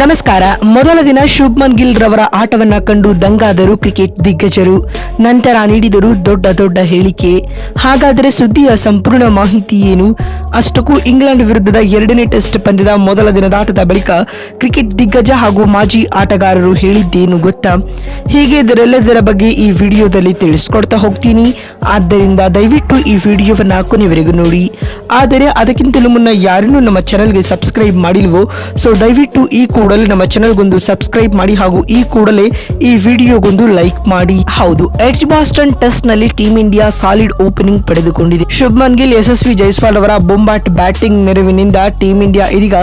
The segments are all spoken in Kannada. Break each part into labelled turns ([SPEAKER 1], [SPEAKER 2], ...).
[SPEAKER 1] ನಮಸ್ಕಾರ. ಮೊದಲ ದಿನ ಶುಭ್ಮನ್ ಗಿಲ್ ರವರ ಆಟವನ್ನ ಕಂಡು ದಂಗಾದರು ಕ್ರಿಕೆಟ್ ದಿಗ್ಗಜರು. ನಂತರ ನೀಡಿದರು ದೊಡ್ಡ ದೊಡ್ಡ ಹೇಳಿಕೆ. ಹಾಗಾದರೆ ಸುದ್ದಿಯ ಸಂಪೂರ್ಣ ಮಾಹಿತಿ ಏನು? ಅಷ್ಟಕ್ಕೂ ಇಂಗ್ಲೆಂಡ್ ವಿರುದ್ಧದ ಎರಡನೇ ಟೆಸ್ಟ್ ಪಂದ್ಯದ ಮೊದಲ ದಿನದ ಆಟದ ಬಳಿಕ ಕ್ರಿಕೆಟ್ ದಿಗ್ಗಜ ಹಾಗೂ ಮಾಜಿ ಆಟಗಾರರು ಹೇಳಿದ್ದೇನು ಗೊತ್ತಾ? ಹೀಗೆ ಇದರೆಲ್ಲದರ ಬಗ್ಗೆ ಈ ವಿಡಿಯೋದಲ್ಲಿ ತಿಳಿಸ್ಕೊಡ್ತಾ ಹೋಗ್ತೀನಿ. ಆದ್ದರಿಂದ ದಯವಿಟ್ಟು ಈ ವಿಡಿಯೋವನ್ನ ಕೊನೆವರೆಗೂ ನೋಡಿ. ಆದರೆ ಅದಕ್ಕಿಂತಲೂ ಮುನ್ನ ಯಾರನ್ನೂ ನಮ್ಮ ಚಾನಲ್ಗೆ ಸಬ್ಸ್ಕ್ರೈಬ್ ಮಾಡಿಲ್ವೋ? ಸೊ ದಯವಿಟ್ಟು ಈ ಕೂಡಲೇ ನಮ್ಮ ಚಾನಲ್ಗೊಂದು ಸಬ್ಸ್ಕ್ರೈಬ್ ಮಾಡಿ ಹಾಗೂ ಈ ಕೂಡಲೇ ಈ ವಿಡಿಯೋಗೊಂದು ಲೈಕ್ ಮಾಡಿ. ಹೌದು ಎಡ್ಜ್ ಬಾಸ್ಟನ್ ಟೆಸ್ಟ್ನಲ್ಲಿ ಟೀಮ್ ಇಂಡಿಯಾ ಸಾಲಿಡ್ ಓಪನಿಂಗ್ ಪಡೆದುಕೊಂಡಿದೆ. ಶುಭ್ಮನ್ ಗಿಲ್, ಯಶಸ್ವಿ ಜೈಸ್ವಾಲ್ ಅವರ ಬೊಂಬಾಟ್ ಬ್ಯಾಟಿಂಗ್ ನೆರವಿನಿಂದ ಟೀಮ್ ಇಂಡಿಯಾ ಇದೀಗ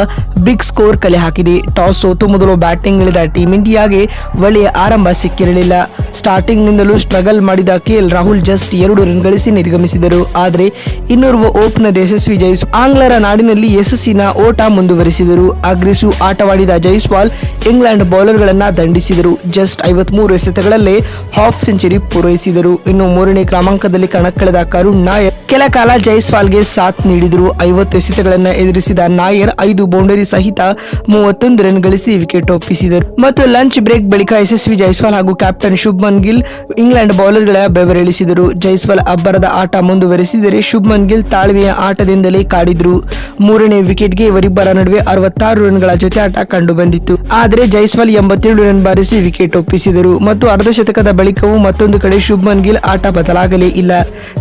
[SPEAKER 1] ಬಿಗ್ ಸ್ಕೋರ್ ಕಲೆ ಹಾಕಿದೆ. ಟಾಸ್ ಸೋತು ಮೊದಲು ಬ್ಯಾಟಿಂಗ್ ಇಳಿದ ಟೀಮ್ ಇಂಡಿಯಾಗೆ ಒಳ್ಳೆಯ ಆರಂಭ ಸಿಕ್ಕಿರಲಿಲ್ಲ. ಸ್ಟಾರ್ಟಿಂಗ್ ನಿಂದಲೂ ಸ್ಟ್ರಗಲ್ ಮಾಡಿದ ಕೆಎಲ್ ರಾಹುಲ್ ಜಸ್ಟ್ ಎರಡು ರನ್ ಗಳಿಸಿ ನಿರ್ಗಮಿಸಿದರು. ಆದರೆ ಇನ್ನೋರ್ವ ಓಪನರ್ ಯಶಸ್ವಿ ಜೈಸ್ ಆಂಗ್ಲರ ನಾಡಿನಲ್ಲಿ ಯಶಸ್ಸಿನ ಓಟ ಮುಂದುವರಿಸಿದರು. ಅಗ್ರೆಸಿವ್ ಆಟವಾಡಿದ ಜೈಸ್ವಾಲ್ ಇಂಗ್ಲೆಂಡ್ ಬೌಲರ್ಗಳನ್ನು ದಂಡಿಸಿದರು. ಜಸ್ಟ್ ಐವತ್ಮೂರು ಎಸೆತಗಳಲ್ಲೇ ಹಾಫ್ ಸೆಂಚುರಿ ಪೂರೈಸಿದರು. ಇನ್ನು ಮೂರನೇ ಕ್ರಮಾಂಕದಲ್ಲಿ ಕಣಕ್ಕಿಳಿದ ಕರುಣ್ ನಾಯರ್, ಕೆಲ ಕಾಲ ಜೈಸ್ವಾಲ್ಗೆ ಸಾಥ್ ನೀಡಿದರು. ಐವತ್ತು ಎಸೆತಗಳನ್ನ ಎದುರಿಸಿದ ನಾಯರ್ ಐದು ಬೌಂಡರಿ ಸಹಿತ ಮೂವತ್ತೊಂದು ರನ್ ಗಳಿಸಿ ವಿಕೆಟ್ ಒಪ್ಪಿಸಿದರು. ಮತ್ತು ಲಂಚ್ ಬ್ರೇಕ್ ಬಳಿಕ ಯಶಸ್ವಿ ಜೈಸ್ವಾಲ್ ಹಾಗೂ ಕ್ಯಾಪ್ಟನ್ ಶುಭ್ಮನ್ ಗಿಲ್ ಇಂಗ್ಲೆಂಡ್ ಬೌಲರ್ಗಳ ಬೆವರಿಳಿಸಿದರು. ಜೈಸ್ವಾಲ್ ಅಬ್ಬರದ ಆಟ ಮುಂದುವರೆಸಿದರೆ ಶುಭ್ಮನ್ ಗಿಲ್ ತಾಳ್ಮೆಯ ಆಟದಿಂದಲೇ ಕಾಡಿದ್ರು. ಮೂರನೇ ವಿಕೆಟ್ಗೆ ಇವರಿಬ್ಬರ ನಡುವೆ ಅರವತ್ತಾರು ರನ್ಗಳ ಜೊತೆ ಆಟ ಕಂಡು ಬಂದಿತ್ತು. ಆದರೆ ಜೈಸ್ವಾಲ್ ಎಂಬತ್ತೇಳು ರನ್ ಬಾರಿಸಿ ವಿಕೆಟ್ ಒಪ್ಪಿಸಿದರು. ಮತ್ತು ಅರ್ಧ ಶತಕದ ಬಳಿಕವೂ ಮತ್ತೊಂದು ಕಡೆ ಶುಭ್ಮನ್ ಗಿಲ್ ಆಟ ಬದಲಾಗಲೇ ಇಲ್ಲ.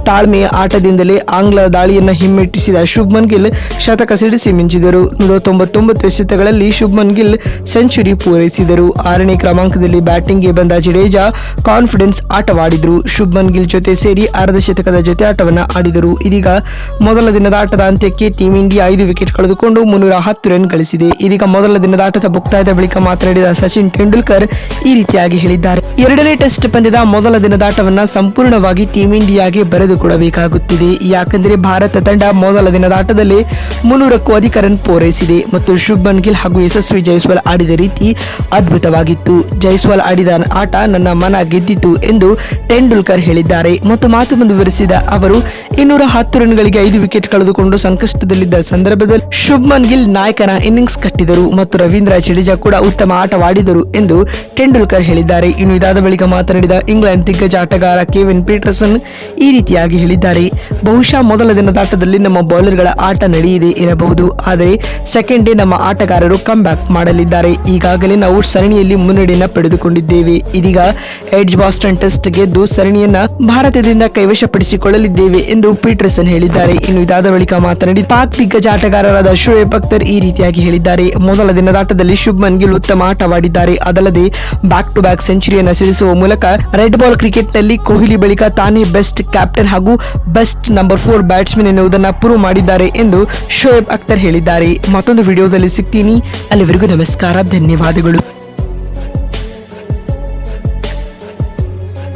[SPEAKER 1] ತಾಳ್ಮೆಯ ಆಟದಿಂದಲೇ ಆಂಗ್ಲ ದಾಳಿಯನ್ನು ಹಿಮ್ಮೆಟ್ಟಿಸಿದ ಶುಭ್ಮನ್ ಗಿಲ್ ಶತಕ ಸಿಡಿಸಿ ಮಿಂಚಿದರು. ನೂರ ತೊಂಬತ್ತೊಂಬತ್ತು ಎಸೆತಗಳಲ್ಲಿ ಶುಭ್ಮನ್ ಗಿಲ್ ಸೆಂಚುರಿ ಪೂರೈಸಿದರು. ಆರನೇ ಕ್ರಮಾಂಕದಲ್ಲಿ ಬ್ಯಾಟಿಂಗ್ಗೆ ಬಂದ ಜಡೇಜಾ ಕಾನ್ಫಿಡೆನ್ಸ್ ಆಟವಾಡಿದರು. ಶುಭ್ಮನ್ ಗಿಲ್ ಜೊತೆ ಸೇರಿ ಅರ್ಧ ಶತಕದ ಜೊತೆ ಆಟವನ್ನು ಆಡಿದರು. ಇದೀಗ ಮೊದಲ ದಿನದ ಆಟದ ಅಂತ್ಯಕ್ಕೆ ಟೀಂ ಇಂಡಿಯಾ ಐದು ವಿಕೆಟ್ ಕಳೆದುಕೊಂಡು ಮುನ್ನೂರ ಹತ್ತು ರನ್ ಗಳಿಸಿದೆ. ಇದೀಗ ಮೊದಲ ದಿನದ ಆಟದ ಮುಕ್ತಾಯದ ಬಳಿಕ ಮಾತನಾಡಿದ ಸಚಿನ್ ತೆಂಡೂಲ್ಕರ್ ಈ ರೀತಿಯಾಗಿ ಹೇಳಿದ್ದಾರೆ. ಎರಡನೇ ಟೆಸ್ಟ್ ಪಂದ್ಯದ ಮೊದಲ ದಿನದ ಆಟವನ್ನ ಸಂಪೂರ್ಣವಾಗಿ ಟೀಂ ಇಂಡಿಯಾಗೆ ಬರೆದುಕೊಡಬೇಕಾಗುತ್ತಿದೆ ಯಾಕೆಂದರೆ ಭಾರತ ತಂಡ ಮೊದಲ ದಿನದ ಆಟದಲ್ಲಿ ಮುನ್ನೂರಕ್ಕೂ ಅಧಿಕ ರನ್ ಪೂರೈಸಿದೆ ಮತ್ತು ಶುಭ್ಮನ್ ಗಿಲ್ ಹಾಗೂ ಯಶಸ್ವಿ ಜೈಸ್ವಾಲ್ ಆಡಿದ ರೀತಿ ಅದ್ಭುತವಾಗಿತ್ತು. ಜೈಸ್ವಾಲ್ ಆಡಿದ ಆಟ ನನ್ನ ಮನ ಗೆದ್ದಿತು ಎಂದು ತೆಂಡೂಲ್ಕರ್ ಹೇಳಿದ್ದಾರೆ. ಮತ್ತು ಮಾತು ಮುಂದುವರೆಸಿದ ಅವರು, ಇನ್ನೂರ ಹತ್ತು ರನ್ಗಳಿಗೆ ಐದು ವಿಕೆಟ್ ಕಳೆದುಕೊಂಡು ಸಂಕಷ್ಟದಲ್ಲಿದ್ದ ಸಂದರ್ಭದಲ್ಲಿ ಶುಭ್ಮನ್ ಗಿಲ್ ನಾಯಕನ ಇನ್ನಿಂಗ್ಸ್ ಕಟ್ಟಿದರು ಮತ್ತು ರವೀಂದ್ರ ಜಡೇಜಾ ಕೂಡ ಉತ್ತಮ ಆಟವಾಡಿದರು ಎಂದು ತೆಂಡೂಲ್ಕರ್ ಹೇಳಿದ್ದಾರೆ. ಇನ್ನು ಇದಾದ ಬಳಿಕ ಮಾತನಾಡಿದ ಇಂಗ್ಲೆಂಡ್ ದಿಗ್ಗಜ ಆಟಗಾರ ಕೆವಿನ್ ಪೀಟರ್ಸನ್ ಈ ರೀತಿಯಾಗಿ ಹೇಳಿದ್ದಾರೆ. ಬಹುಶಃ ಮೊದಲ ದಿನದ ಆಟದಲ್ಲಿ ನಮ್ಮ ಬೌಲರ್ಗಳ ಆಟ ನಡೆಯಿದೆ ಇರಬಹುದು. ಆದರೆ ಸೆಕೆಂಡ್ ಡೇ ನಮ್ಮ ಆಟಗಾರರು ಕಮ್ ಬ್ಯಾಕ್ ಮಾಡಲಿದ್ದಾರೆ. ಈಗಾಗಲೇ ನಾವು ಸರಣಿಯಲ್ಲಿ ಮುನ್ನಡೆಯನ್ನ ಪಡೆದುಕೊಂಡಿದ್ದೇವೆ. ಇದೀಗ ಎಡ್ಜ್ ಬಾಸ್ಟನ್ ಟೆಸ್ಟ್ ಗೆದ್ದು ಸರಣಿಯನ್ನ ಭಾರತದಿಂದ ಕೈವಶಪಡಿಸಿಕೊಳ್ಳಲಿದ್ದೇವೆ ಎಂದು ಪೀಟರ್ಸನ್ ಹೇಳಿದ್ದಾರೆ. ಇನ್ನು ಇದಾದ ಬಳಿಕ ಮಾತನಾಡಿ, ಪಾಕ್ ದಿಗ್ಗಜ ಆಟಗಾರರಾದ ಶೋಯಬ್ ಅಖ್ತರ್ ಈ ರೀತಿಯಾಗಿ ಹೇಳಿದ್ದಾರೆ. ಮೊದಲ ದಿನದ ಆಟದಲ್ಲಿ ಶುಭ್ಮನ್ ಗಿಲ್ ಉತ್ತಮ ಆಟವಾಡಿದ್ದಾರೆ. ಅದಲ್ಲದೆ ಬ್ಯಾಕ್ ಟು ಬ್ಯಾಕ್ ಸೆಂಚುರಿಯನ್ನು ಸಿಡಿಸುವ ಮೂಲಕ ರೆಡ್ ಬಾಲ್ ಕ್ರಿಕೆಟ್ನಲ್ಲಿ ಕೊಹ್ಲಿ ಬಳಿಕ ತಾನೇ ಬೆಸ್ಟ್ ಕ್ಯಾಪ್ಟನ್ ಹಾಗೂ ಬೆಸ್ಟ್ ನಂಬರ್ ಫೋರ್ ಬ್ಯಾಟ್ಸ್ಮನ್ ಎನ್ನುವುದನ್ನು ಪ್ರೂವ್ ಮಾಡಿದ್ದಾರೆ ಎಂದು ಶೋಯಬ್ ಅಖ್ತರ್ ಹೇಳಿದ್ದಾರೆ. ಮತ್ತೊಂದು ವಿಡಿಯೋದಲ್ಲಿ ಸಿಗ್ತೀನಿ. ಅಲ್ಲಿವರೆಗೂ ನಮಸ್ಕಾರ. ಧನ್ಯವಾದಗಳು.